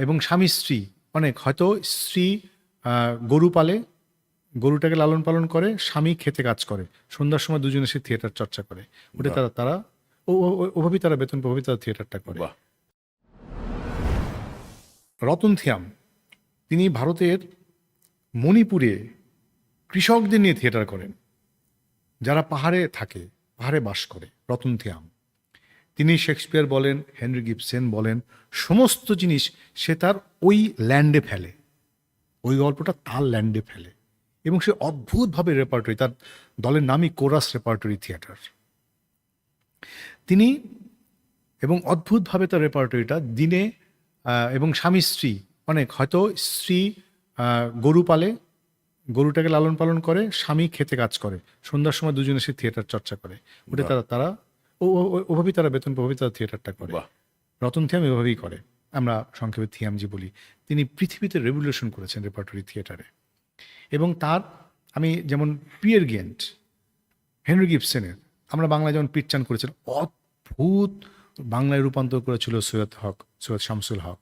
এবং স্বামী স্ত্রী। অনেক। হয়তো স্ত্রী গরু পালে গরুটাকে লালন পালন করে স্বামী খেতে কাজ করে। সন্ধ্যার সময় দুজনে সে থিয়েটার চর্চা করে। ওটা তারা তারা ওভাবেই তারা বেতন ওভাবেই তারা থিয়েটারটা করে। রতন থিয়াম তিনি ভারতের মণিপুরে কৃষকদের নিয়ে থিয়েটার করেন যারা পাহাড়ে থাকে পাহাড়ে বাস করে। রতন থিয়াম। তিনি শেক্সপিয়ার বলেন হেনরি গিবসেন বলেন সমস্ত জিনিস সে তার ওই ল্যান্ডে ফেলে। ওই গল্পটা তার ল্যান্ডে ফেলে। এবং সে অদ্ভুতভাবে রেপার্টরি তার দলের নামই কোরাস রেপার্টরি থিয়েটার তিনি এবং অদ্ভুতভাবে তার রেপার্টরিটা দিনে এবং স্বামী স্ত্রী অনেক হয়তো স্ত্রী গরু পালে গরুটাকে লালন পালন করে স্বামী খেতে কাজ করে। সন্ধ্যার সময় দুজনে সে থিয়েটার চর্চা করে। ওটা তারা তারা ওভাবেই তারা বেতন ওভাবেই তারা থিয়েটারটা করে। রতন থিয়াম এভাবেই করে। আমরা সংক্ষেপে থিয়ামজি বলি। তিনি পৃথিবীতে রেভলিউশন করেছেন রেপার্টরি থিয়েটারে। এবং তার আমি যেমন পিয়ের গেন্ট হেনরি গিবসেনের আমরা বাংলায় যেমন পিটচান করেছেন অদ্ভুত বাংলায় রূপান্তর করেছিল সৈয়দ হক সৈয়দ শামসুল হক।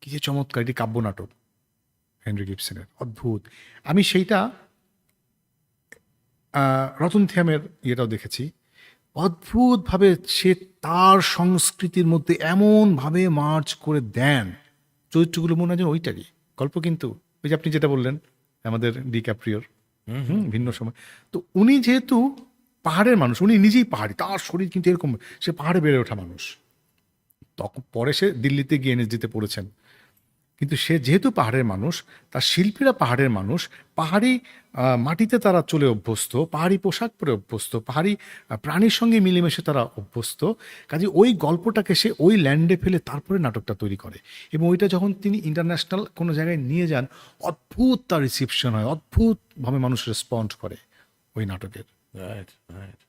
কি যে চমৎকার এটি কাব্যনাটক হেনরি গিবসেনের অদ্ভুত। আমি সেইটা রতন থিয়ামের ইয়েটাও দেখেছি। অদ্ভুতভাবে সে তার সংস্কৃতির মধ্যে এমনভাবে মার্চ করে দেন। চরিত্রগুলো মনে হয় ওইটারই। গল্প কিন্তু ওই যে আপনি যেটা বললেন আমাদের ডি ক্যাপ্রিওর হুম। ভিন্ন সময়। তো উনি যেহেতু পাহাড়ের মানুষ উনি নিজেই পাহাড়ি তার শরীর কিন্তু এরকম সে পাহাড়ে বেড়ে ওঠা মানুষ। তখন পরে সে দিল্লিতে গিয়ে এনএসডিতে পড়েছেন। কিন্তু সে যেহেতু পাহাড়ের মানুষ, তার শিল্পীরা পাহাড়ের মানুষ, পাহাড়ি মাটিতে তারা চলে অভ্যস্ত, পাহাড়ি পোশাক পরে অভ্যস্ত, পাহাড়ি প্রাণীর সঙ্গে মিলেমিশে তারা অভ্যস্ত, কাজে ওই গল্পটাকে সে ওই ল্যান্ডে ফেলে তারপরে নাটকটা তৈরি করে। এবং ওইটা যখন তিনি ইন্টারন্যাশনাল কোনো জায়গায় নিয়ে যান, অদ্ভুত তার রিসিপশন হয়, অদ্ভুতভাবে মানুষ রেসপন্ড করে ওই নাটকের। Right right